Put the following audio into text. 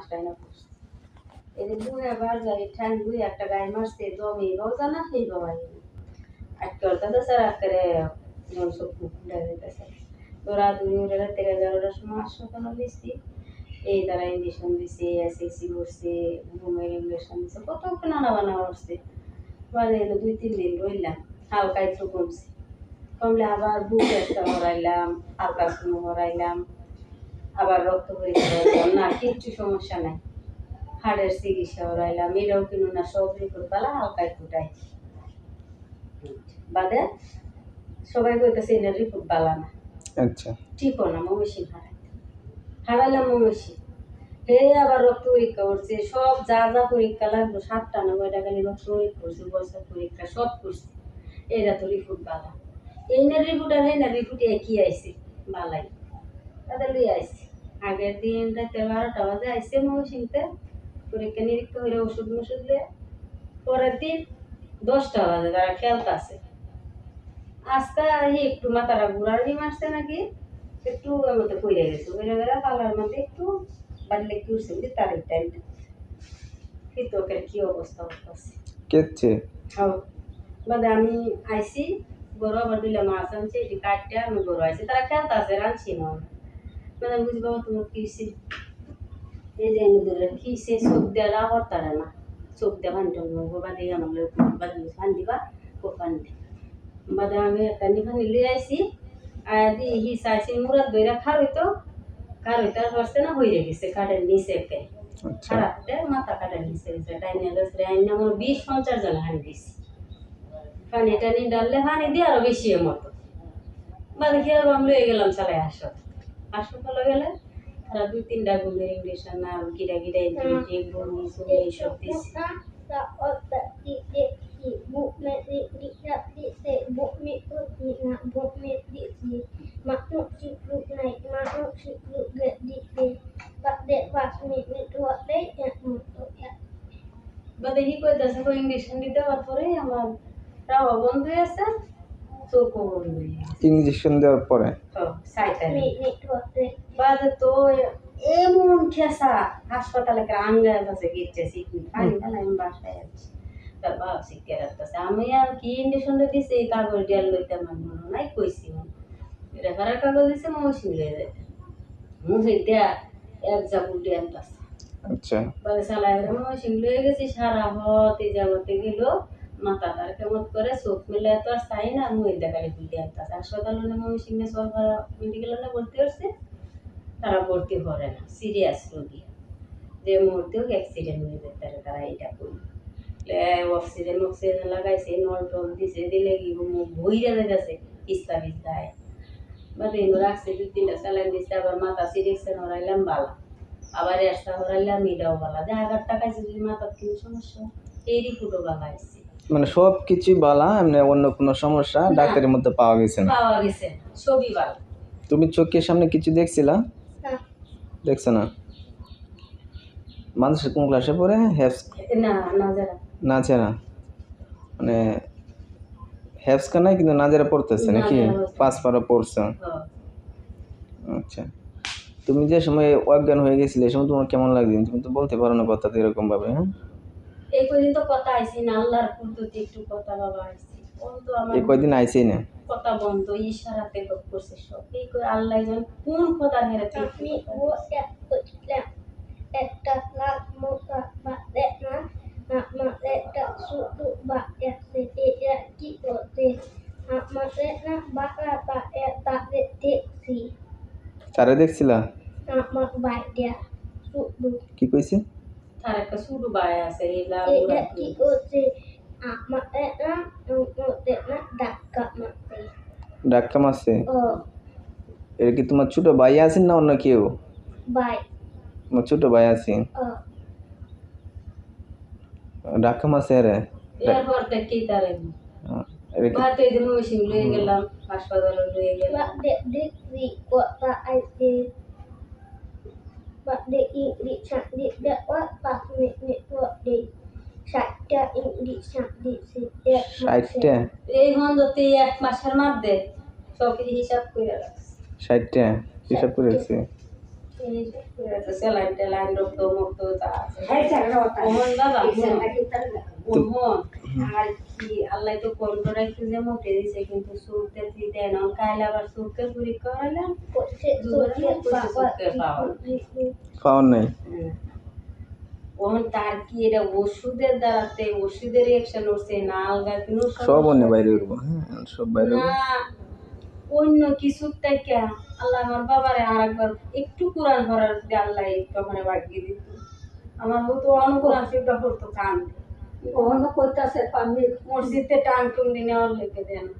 মাছটাই না করছে এদের দুই যাই ঠান দুই একটা গায়ে মারছে জমি রোজা না সেই বাবাই আজকে ওর কাছে স্যার জন সব খুলে দিতেছে? তোরা দুই ওরা তেরো এগারোটার সময় হাসপাতাল দিচ্ছি এই তারা ইঞ্জেকশন দিছে এসএসসি করছে ঘুমের ইঞ্জেকশন দিছে কত নানা বানা করছে? মানে এলো দুই, তিন দিন রইলাম, হালকা একটু কমছে কমলে আবার বুক একটা হরাইলাম হালকা শুনো হরাইলাম আবার রক্ত পরীক্ষা না কিচ্ছু সমস্যা নাই। হাড়ের চিকিৎসা হরাইলাম এটাও কিনো না সব রিপোর্ট পালা হালকা একটু টাইছে বাদে সবাই কইতেছে এটা রিপোর্ট পালা না। আচ্ছা। ঠিকও না হারাইলাম হে আবার রক্ত পরীক্ষা করছে সব যা যা পরীক্ষা লাগল সাতটা না কয়টা খালি রক্ত পরীক্ষা করছে বয়সা পরীক্ষা সব করছে। এটা তো রিপোর্ট বালা এই না রিপোর্ট আর এই না রিপোর্ট একই আইছে বালাই। তাদের লই আইছে। আগের দিন রাতে বারোটা বাজে আইসে মৌসিমতে পরীক্ষা নিরীক্ষা হইলে ওষুধ মষুধ দিয়ে পরের দিন দশটা বাজে তারা খেলতেছে। আজকে এই একটু মাথাটা ঘুরানি মারছে নাকি একটু মতো পড়ে গেছে। পড়ে গেলে পালার মধ্যে একটু বাড়লে কি উঠছে বুঝলি? তার এই টাইমটা কিন্তু ওকে কি অবস্থা করতেছে কেচ্ছে। হ্যাঁ। বাদে আমি আইসি গরু আবার দিলে মাছ আনছে এটি কাটতে আমি গরু আইসি। তারা খেলতে আছে রাঁধছি না। মানে বুঝি বাবা তোমার কি হইছে? এই যে এনে ধরে কি সে চোখ দেওয়া আবার তারা না? চোখ দেওয়া ভান্ডি বাদে আমার বাদি ভান দিবা ও ভান্ডি বাদে আমি একটা নিফানি লিয়ে আইসি আর দি হি চাইছি মুরাদ দইরা খার হইতো খার হইতে আর পারছে না হইরে গেছে কাঠের নিচে কে আচ্ছা। খারাপতে মাথা কাটার নিচে গেছে ডাইনে গেছে আইনে আমার বিশ পঞ্চাশ জন হানি দিছি। পানি টানি ডাললে পানি দিয়ে আরও বেশি মতো। বাদে খেয়ে আমি লয়ে গেলাম চালাই হাসপাতাল হাসপাতালে গেলে তারা দুই তিনটা ঘুমের ইঞ্জেকশন আর গিরা গিরা বমি সমি এইসব দিচ্ছে বাদে কি কইতাছে কই ইঞ্জেকশন দিতে পরে আমার রাওয়া বন্ধ হয়ে আছে চোখও বন্ধ হয়ে গেছে ইঞ্জেকশন দেওয়ার পরে। তো এমন ঠেসা হাসপাতালে আঙ্গার কাছে গিয়েছে সিটনি পানি আমি বাসায় আছি। তার বাবা শিখে রাখতেছে। আমি আর কি ইঞ্জেকশন দিছে কাগজ ডিয়াল লইতে আমার মনে নাই কইছি রেফারের কাগজ দিছে মৌসুমি লয়ে যায়। মুখে দেয়া এক দিয়ে আনতাছে। আচ্ছা। বাদে সালাই লয়ে গেছি সারা হতে যাবতে গেল। মাথা তার কেমন করে, চোখ মিলে তো আর চাই না, মুই দেখালে খুলতে আনতাছে। হাসপাতালে মৌসুমি সরকার মেডিকেলে ভর্তি হচ্ছে, তারা ভর্তি করে না সিরিয়াস রোগী। যে মুহূর্তেও অ্যাক্সিডেন্ট হয়ে যেতে পারে তারা এটা করি। অক্সিজেন অক্সিজেন লাগাইছে, নল টল দিছে, দিলে কি ভইরা যাইতেছে পিস্তা পিস্তায় বাদে এনে রাখছে দু তিনটা স্যালাইন দিচ্ছে আবার মাথা সিরিয়াসে হরাইলাম বালা। আবার এসটা হরাইলাম, এটাও বালা। যে হাজার টাকা যদি মাথার কোনো সমস্যা এরই ফুটো বালা আসছে মানে সব কিছুই বালা এমনি অন্য কোনো সমস্যা ডাক্তারের মধ্যে পাওয়া গেছে না। পাওয়া গেছে সবই বালা। তুমি চোখের সামনে কিছু দেখছিলা? দেখছ না? মানুষের কোন ক্লাসে পড়ে? হ্যাপস না না যারা নাচেরা মানে হ্যাপসকা নাই কিন্তু নাজেরা পড়তেছে নাকি। পাঁচ পারা পড়ছো। হ্যাঁ। আচ্ছা। তুমি যে সময় অজ্ঞান হয়ে গেছিলে এই সময় তোমার কেমন লাগছে তুমি তো বলতে পারো না কথা এরকম ভাবে হ্যাঁ? এই কদিন তো কথা আইসি না আল্লাহর কুদরতে একটু কথা বাবা তো আমার এই কয়দিন আইসেই না? কথা বন্ধ ইশারাতে গপ করছে সব। এই কই আল্লাহ জান কোন কথা হেরে আমি ও এক করছিলাম একটা লাল মোটা বা না আমার একটা শুধু বা একসাথে এরা কি করছে আমাদের না বাবা বা তাদের দেখছি। তারে দেখছিলা? আমার কি কইছে? তার একটা শুরু বায় আছে এই লাল এরা গোলাপ কি ফুল। করছে আমাদের না আমাদের না ধাক্কা মারছে ডাক্কা মারছে ও এটা কি তোমার ছোট ভাই আছেন না অন্য কেউ বাই তোমার ছোট ভাই আছে ও ডাক্কা মারছে আরে এরপর দেখি তার এটা কি ভাতে যে মহিষিং লয়ে গেলাম হাসপাতালে লয়ে গেলাম But the degree what that I did. But the English and the that what but me me what they ষাটটা ইংলিশ দিচ্ছে এক ষাটটা এই বন্ধতে এক মাসের মধ্যে সব হিসাব করে রাখছে। ষাটটা হিসাব করে রাখছে। এই যে রক্ত মুক্ত তা আছে। হ্যাঁ দাদা এই নাকি তার ওমন আর কি আল্লাহ তো কন্ট্রোল রাখতে যে মোটে দিছে কিন্তু সুরতে দিতে না। কাইলে আবার সুরকে পরীক্ষা করালাম করছে দুজনে সুরকে পাওয়া পাওয়ার নাই। ওমন তার কি এটা ওষুধের দ্বারাতে ওষুধের রিয়াকশন হচ্ছে না আলগা কোনো সব অন্য বাইরে উঠবো হ্যাঁ সব বাইরে অন্য কিছু থেকে আল্লাহ আমার বাবারে আর একবার একটু কোরআন পড়ার যদি আল্লাহ একটু ওখানে বাগিয়ে দিত। আমার তো অনুকূরণ শিবটা পড়তো কান অন্য কইতাছে পানি মসজিদে টান টুন দিনে লেগে দেয় না।